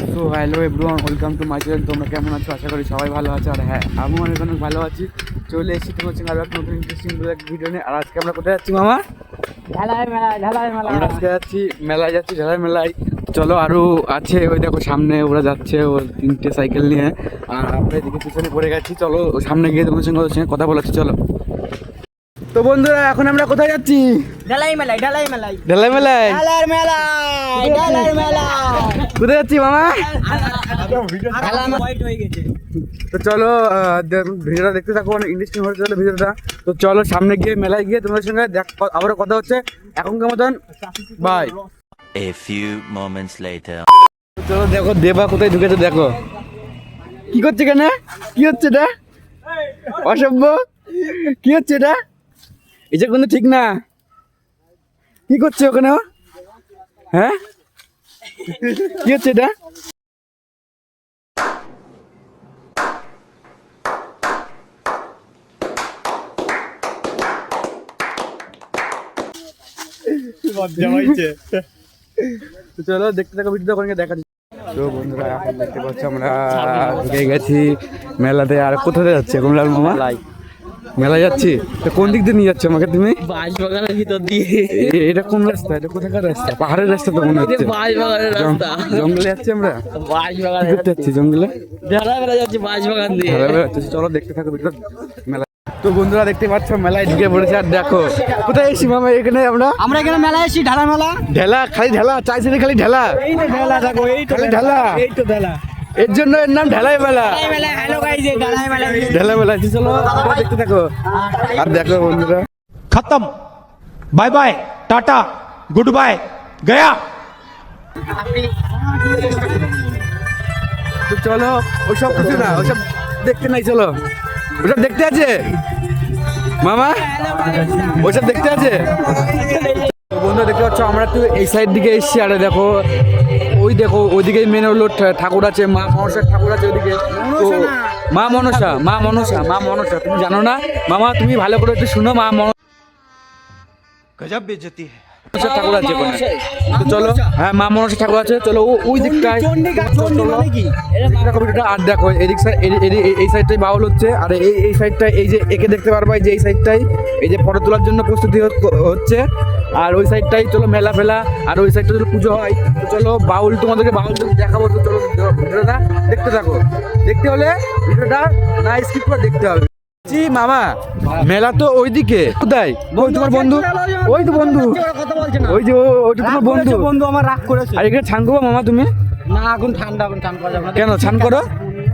তো hello everyone welcome to my channel তোমরা কেমন আছো? আশা করি সবাই ভালো আছে। আর হ্যাঁ আমিও অনেক অনেক ভালো আছি। চলে এসেছি তোমার সঙ্গে আরও একটা নতুন ইন্টারেস্টিং ভিডিও নিয়ে। আর আজকে আমরা কোথায় যাচ্ছি মামা? ঢালাই মেলা ঢালাই মেলা আমরা আজকে যাচ্ছি মেলায় যাচ্ছি ঝালাই মেলায়। চলো আরও আছে। ওই দেখো সামনে ওরা যাচ্ছে ও তিনটে সাইকেল নিয়ে। আর আমরা এদিকে পিছনে পড়ে গেছি। চলো সামনে গিয়ে তোমার সঙ্গে ওদের সঙ্গে কথা বলাচ্ছি। চলো। তো বন্ধুরা এখন আমরা কোথায় যাচ্ছি? ঢালাই মেলাই ঢালাই মেলাই ঢালাই মেলায়? ঢালার মেলা ঢালার মেলা কোথায় যাচ্ছি মামা? হয়ে তো চলো ভিডিওটা দেখতে থাকো অনেক ইন্টারেস্টিং হয়ে চলো ভিডিওটা। তো চলো সামনে গিয়ে মেলায় গিয়ে তোমাদের সঙ্গে দেখ আবারও কথা হচ্ছে। এখন এখনকার মতন bye A few moments later. চলো দেখো দেবা কোথায় ঢুকেছে দেখো। কি করছে কেন কি হচ্ছে এটা? অসভ্য? কি হচ্ছে এটা? এটা কিন্তু ঠিক না? কি করছে ওখানে হ্যাঁ? কি হচ্ছে এটা? চলো দেখতে থাকো ভিডিওটা ওখানে দেখা তো বন্ধুরা এখন দেখতে পাচ্ছি আমরা ঢুকে গেছি মেলাতে। আর কোথাতে যাচ্ছে কমলাল মামা? মেলা যাচ্ছি। তো কোন দিক দিয়ে নিয়ে যাচ্ছে আমাকে তুমি? বাঁশ বাগানের ভিতর দিয়ে। এটা কোন রাস্তা? এটা কোথাকার রাস্তা? পাহাড়ের রাস্তা তো মনে হচ্ছে। বাঁশ বাগানের জং- রাস্তা। জঙ্গলে যাচ্ছি আমরা? বাঁশ কি বাগানের করতে যাচ্ছি জঙ্গলে? মেলা যাচ্ছে বাঁশ দিয়ে। যাচ্ছি। চলো দেখতে থাকো ভিডিও মেলা তো বন্ধুরা দেখতে পাচ্ছ মেলায় ঢুকে পড়েছে। আর দেখো কোথায় এসছি মামা? এখানে আমরা? আমরা এখানে মেলায় এসেছি ঢালা মেলা। ঢেলা খালি ঢেলা? চাইছি খালি ঢেলা? এই তো ঢালা দেখো এই খালি ঢালা? এই তো ঢালা। এর জন্য এর নাম ঢেলাই মেলা ঢেলাই মেলা চলো দেখতে থাকো। আর দেখো বন্ধুরা। খতম। Bye bye tata goodbye গয়া। চলো ওসব কিছু না ওসব দেখতে নাই চলো। ওসব দেখতে আছে? মামা? ওসব দেখতে আছে? বন্ধু দেখতে পাচ্ছ আমরা তো এই সাইড দিকে এসছি আরে দেখো। ওই দেখো ওইদিকে মেন হলো ঠাকুর আছে মা মনসার ঠাকুর আছে ওইদিকে মা মনসা মা মনসা মা মনসা তুমি জানো না? মামা তুমি ভালো করে একটু শুনো মা মন গজব বেজতি হ্যাঁ ঠাকুর আছে ওখানে চলো হ্যাঁ মা মনসা ঠাকুর আছে, চলো ওই দিকটায়। আর দেখো, এদিক এই সাইডটাই বাউল হচ্ছে, আর এই এই সাইডটা এই যে একে দেখতে পারবা যে এই সাইডটাই এই যে ফটো তোলার জন্য প্রস্তুতি হচ্ছে, আর ওই সাইডটাই চলো মেলা ফেলা, আর ওই সাইডটা চলো পুজো হয়। চলো, বাউল, তোমাদেরকে বাউল দেখাবো, তো চলো, ভিডিওটা দেখতে থাকো। দেখতে হলে ভিডিওটা না স্কিপ করে দেখতে হবে। বলছি মামা মেলা তো ওইদিকে। কোথায়? ওই তোমার বন্ধু ওই তো বন্ধু। ওই যে তোমার বন্ধু। বন্ধু আমার রাগ করেছে। আর এখানে ছান করব মামা তুমি? না এখন ঠান্ডা এখন ঠান করা কেন ছান করো?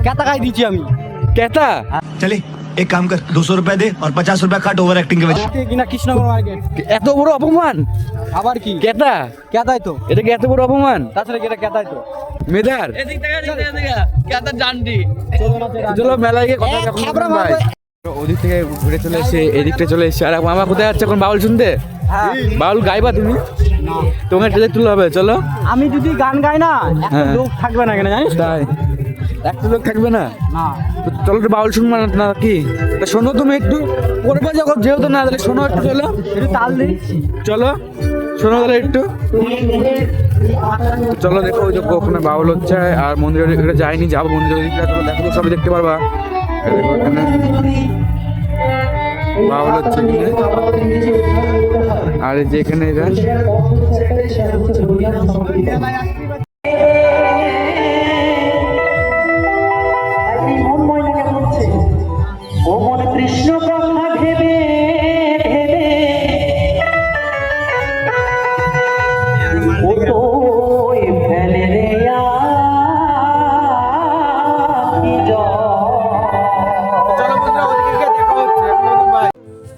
কেতা খাই দিচ্ছি আমি। কেতা চলে এক কাম কর রুপিয়া দে আর রুপিয়া কাট ওভার অ্যাক্টিং কিনা এত বড় অপমান? আবার কি? কেতা কেতাই তো। এটা কি এত বড় অপমান? তাছাড়া এটা কেতাই তো? মেদার এদিক থেকে এদিক। থেকে কেতা জানডি চলো মেলায় গিয়ে কথা ওদিক থেকে ঘুরে চলে এসে এদিকটা চলে এসে। আর মামা কোথায় যাচ্ছে এখন বাউল শুনতে? বাউল গাইবা তুমি? তোমাকে ট্রেজে তুলে হবে চলো। আমি যদি গান গাই না হ্যাঁ। লোক থাকবে না কেন জানিস? তাই। একটা লোক থাকবে না? চলো একটু বাউল শুনব না কি? তা শোনো তুমি একটু। করবে যখন যেহেতু না তাহলে শোনো একটু চলো। একটু তাল দিই চলো। শোনো তাহলে একটু। চলো দেখো ওই দেখো ওখানে বাউল হচ্ছে আর মন্দিরের ওদিকে যাইনি যাব মন্দিরের ওদিকে চলো দেখো সবই দেখতে পারবা। বাউল হচ্ছে। আর এই যে এখানে এরা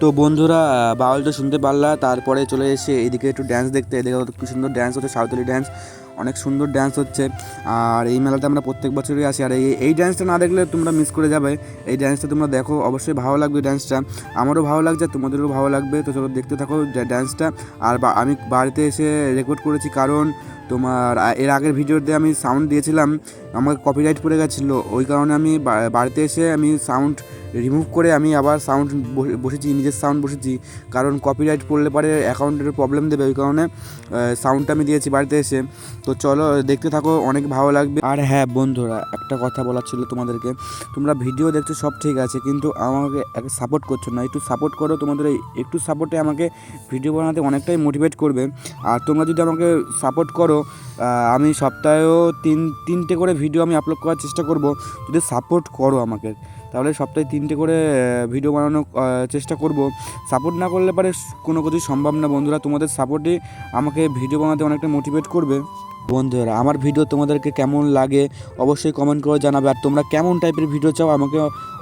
তো বন্ধুরা বাউল তো শুনতে পারলা, তারপরে চলে এসে এদিকে একটু ড্যান্স দেখতে, এদিকে কি সুন্দর ড্যান্স হচ্ছে, সাঁওতালি ড্যান্স অনেক সুন্দর ড্যান্স হচ্ছে। আর এই মেলাতে আমরা প্রত্যেক বছরই আসি। আর এই এই ড্যান্সটা না দেখলে তোমরা মিস করে যাবে। এই ড্যান্সটা তোমরা দেখো, অবশ্যই ভালো লাগবে ড্যান্সটা আমারও ভালো লাগছে, তোমাদেরও ভালো লাগবে। তো চলো দেখতে থাকো ড্যা- ড্যান্সটা আর আমি বাড়িতে এসে রেকর্ড করেছি কারণ তোমার এর আগের ভিডিওতে আমি সাউন্ড দিয়েছিলাম। আমাকে কপিরাইট পড়ে গেছিল। ওই কারণে আমি বাড়িতে এসে আমি সাউন্ড রিমুভ করে আমি আবার সাউন্ড বসেছি, নিজের সাউন্ড বসেছি। কারণ কপিরাইট পড়লে পরে অ্যাকাউন্টের প্রবলেম দেবে। ওই কারণে সাউন্ডটা আমি দিয়েছি বাড়িতে এসে। তো চলো, দেখতে থাকো, অনেক ভালো লাগবে। আর হ্যাঁ বন্ধুরা, একটা কথা বলার ছিল তোমাদেরকে। তোমরা ভিডিও দেখছ, সব ঠিক আছে, কিন্তু আমাকে সাপোর্ট করছ না। একটু সাপোর্ট করো, তোমাদের একটু সাপোর্টে আমাকে ভিডিও বানাতে অনেকটাই মোটিভেট করবে। আর তোমরা যদি আমাকে সাপোর্ট করো আমি সপ্তাহেও তিন তিনটে করে ভিডিও আমি আপলোড করার চেষ্টা করব। যদি সাপোর্ট করো আমাকে, তাহলে সপ্তাহে তিনটে করে ভিডিও বানানোর চেষ্টা করব। সাপোর্ট না করলে পারে কোনো কিছুই সম্ভব না, বন্ধুরা। তোমাদের সাপোর্টই আমাকে ভিডিও বানাতে অনেকটা মোটিভেট করবে। বন্ধুরা, আমার ভিডিও তোমাদেরকে কেমন লাগে অবশ্যই কমেন্ট করে জানাবে। আর তোমরা কেমন টাইপের ভিডিও চাও আমাকে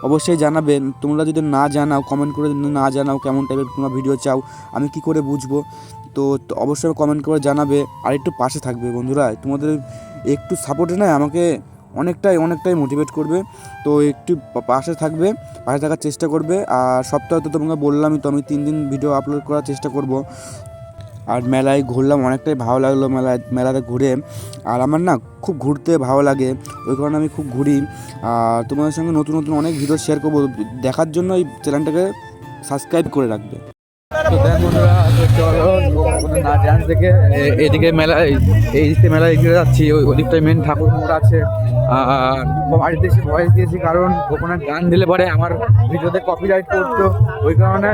অবশ্যই জানাবে। তোমরা যদি না জানাও কমেন্ট করে না জানাও কেমন টাইপের তোমরা ভিডিও চাও, আমি কি করে বুঝব? তো অবশ্যই কমেন্ট করে জানাবে। আর একটু পাশে থাকবে বন্ধুরা, তোমাদের একটু সাপোর্টে না আমাকে অনেকটাই অনেকটাই মোটিভেট করবে। তো একটু পাশে থাকবে, পাশে থাকার চেষ্টা করবে। আর সপ্তাহে তো তোমাকে বললামই তো আমি তিন দিন ভিডিও আপলোড করার চেষ্টা করব। আর মেলায় ঘুরলাম, অনেকটাই ভালো লাগল মেলায়, মেলাতে ঘুরে। আর আমার না খুব ঘুরতে ভালো লাগে, ওই কারণে আমি খুব ঘুরি। আর তোমাদের সঙ্গে নতুন নতুন অনেক ভিডিও শেয়ার করব। দেখার জন্য এই চ্যানেলটাকে সাবস্ক্রাইব করে রাখবে। তো দেখ চলো না ডান্স দেখে এদিকে মেলা, এই- দিকে মেলা এগিয়ে যাচ্ছি, ওই ওদিকটায় মেন ঠাকুর মোড় আছে। আর বাড়িতে এসে ভয়েস দিয়েছি কারণ ওখানে গান দিলে পরে আমার ভিডিওতে কপিরাইট করতো ওই কারণে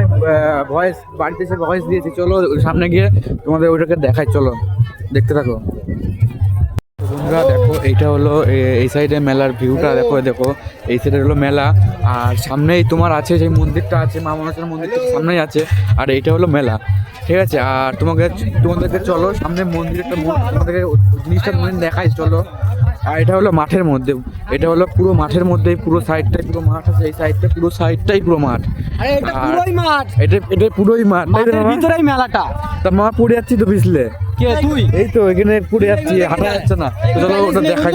ভয়েস, বাড়িতে এসে ভয়েস দিয়েছি। চলো সামনে গিয়ে তোমাদের ওইটাকে দেখাই, চলো, দেখতে থাকো। বন্ধুরা দেখো এইটা হলো এই সাইডে মেলার ভিউটা দেখো দেখো এই সাইডে হলো মেলা। আর সামনেই তোমার আছে যে মন্দিরটা আছে মা মনসার মন্দিরটা সামনেই আছে। আর এইটা হলো মেলা ঠিক আছে? আর তোমাকে তোমাদেরকে চলো সামনে মন্দিরটা মন- তোমাদেরকে জিনিসটা তুমি দেখাই চলো। আর এটা হলো মাঠের মধ্যে এটা হলো পুরো মাঠের মধ্যে পুরো সাইডটাই পুরো মাঠ আছে এই সাইডটা পুরো সাইডটাই পুরো মাঠ। এটা পুরোই মাঠ। এটা এটা পুরোই মাঠ ভিতরেই মেলাটা। তা মা পড়ে যাচ্ছি তো পিছলে কে তুই? এই তো এখানে পড়ে যাচ্ছি হাঁটা যাচ্ছে না। চলো ওটা দেখাই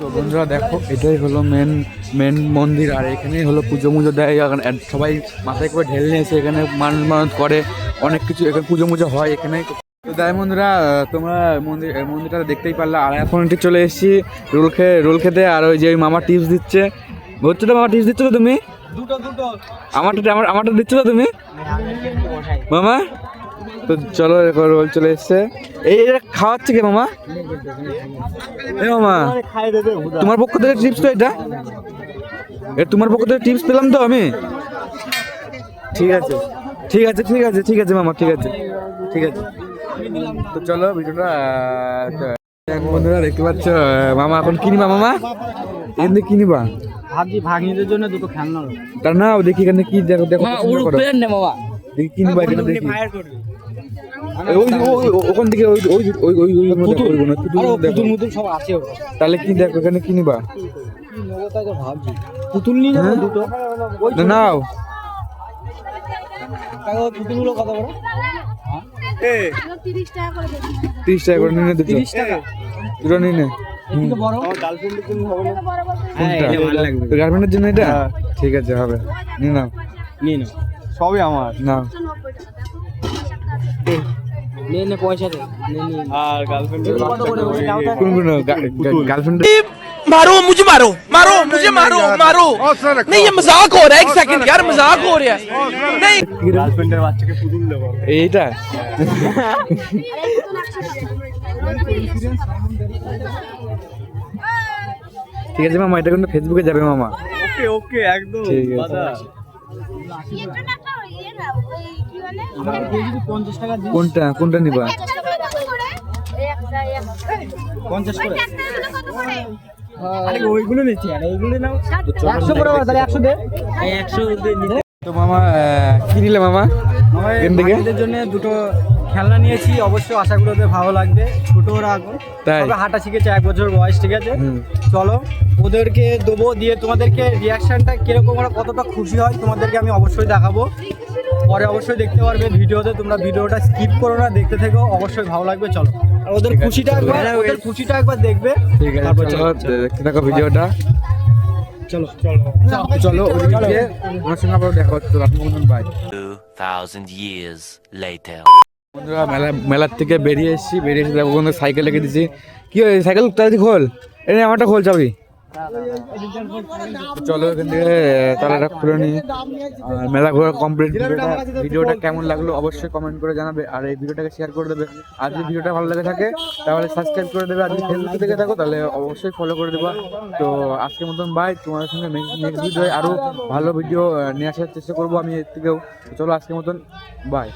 তো বন্ধুরা দেখো এটাই হলো মেন মেন মন্দির আর এখানেই হলো পুজো মুজো দেয়। এখন সবাই মাথায় করে ঢেল নিয়ে এসে এখানে মানুষ মানুষ করে অনেক কিছু এখানে পুজো মুজো হয় এখানে। তো তাই বন্ধুরা তোমরা মন্দির মন্দিরটা দেখতেই পারলে। আর এখন একটু চলে এসেছি রোল খেয়ে রোল খেতে আর ওই যে ওই মামা টিপস দিচ্ছে। হচ্ছে তো মামা টিপস দিচ্ছ তো তুমি? দুটো দুটো। আমারটা আমার আমারটা দিচ্ছ তো তুমি? মামা? তো চলো এরপর রোল চলে এসছে। এই এটা খাওয়াচ্ছে কে মামা? এ মামা তোমার পক্ষ থেকে টিপস তো এটা? এ তোমার পক্ষ থেকে টিপস পেলাম তো আমি? ঠিক আছে। ঠিক আছে ঠিক আছে ঠিক আছে মামা ঠিক আছে। ঠিক আছে। তো চলো ভিডিওটা বন্ধুরা দেখতে পাচ্ছ মামা এখন কিনিবা মামা? থেকে কিনিবা ভাবছি ভাগ্নিদের জন্য দুটো খেলনা। তার না দেখি এখানে কি দেখো দেখো দেখি কিনবা এখানে দেখি। ওখান থেকে ওই ওই ওই ওই ওই করব না পুতুল আরও দেখো। পুতুল মুতুল সব আছে তাহলে কি দেখো এখানে কি নিবা? কি নেব তাই তো ভাবছি পুতুল নিয়ে যাব হ্যাঁ? দুটো। নাও। পুতুলগুলো কত বড় তিরিশ টাকা করে তিরিশ টাকা? করে নিনে দুটো দুটো নিনে গার্লফ্রেন্ডের জন্য হবে না। হ্যাঁ কোনটা? এটা ভালো লাগবে। গার্মেন্টের জন্য এটা? ঠিক আছে হবে। নিয়ে নাও। নিয়ে নাও। সবই আমার। নাও। একশো নব্বই টাকা নিয়ে নে পয়সা দে নিয়ে নিয়ে আর গার্লফ্রেন্ডের কত করে ওই দামটা কোন কোন গার্লফ্রেন্ড मारो मुझे मारो मारो मुझे मारो मारो नहीं ये मजाक हो रहा है एक सेकंड यार मजाक हो रहा है नहीं গার্লফ্রেন্ডের বাচ্চাকে পুতুল দেবো এইটা আরে একশো টাকা ঠিক আছে মামা এটা কিন্তু ফেসবুকে যাবে মামা ওকে ওকে একদম ঠিক আছে। ইয়ে কোনটা কোনটা নিবা? পঞ্চাশ করে ওইগুলো নিচ্ছি আর এইগুলো নাও। একশো করে তাহলে একশো দে। একশো তো মামা কিনিলে কি নিলে মামা? থেকে? জন্য দুটো খেলনা নিয়েছি অবশ্যই আশা করি ওদের ভালো লাগবে ছোট ওরা এখন তাই? হাঁটা শিখেছে এক বছর বয়স ঠিক আছে? চলো ওদেরকে দেবো দিয়ে তোমাদেরকে রিয়াকশনটা কীরকম ওরা কতটা খুশি হয় তোমাদেরকে আমি অবশ্যই দেখাবো। পরে অবশ্যই দেখতে পারবে ভিডিওতে তোমরা ভিডিওটা স্কিপ করো না দেখতে থেকো অবশ্যই ভালো লাগবে চলো। আর ওদের খুশিটা একবার ওদের খুশিটা একবার দেখবে। ঠিক আছে তারপর চলো দেখতে থাকো ভিডিওটা। চলো চলো। চলো ওদিকে সঙ্গে আবার দেখা হচ্ছে বাই 2,000 years later. বন্ধুরা, মেলা মেলার থেকে বেরিয়ে এসেছি, বেরিয়ে এসে দেখো সাইকেল রেখে দিচ্ছি কী সাইকেল তাড়াতাড়ি খোল। এই আমারটা খোল চাবি। চলো এখান থেকে তালাটা খুলে নিই। আর মেলা ঘোরা কমপ্লিট ভিডিওটা কেমন লাগল অবশ্যই কমেন্ট করে জানাবে। আর এই ভিডিওটাকে শেয়ার করে দেবে। আর যদি ভিডিওটা ভালো লাগে থাকে, তাহলে সাবস্ক্রাইব করে দেবে। আর যদি ফেসবুকে দেখে থাকো তাহলে অবশ্যই ফলো করে দেবা। তো আজকের মতন বাই তোমাদের সঙ্গে নেক্সট ভিডিও আরও ভালো ভিডিও নিয়ে আসার চেষ্টা করব আমি এর থেকেও। চলো আজকের মতন বাই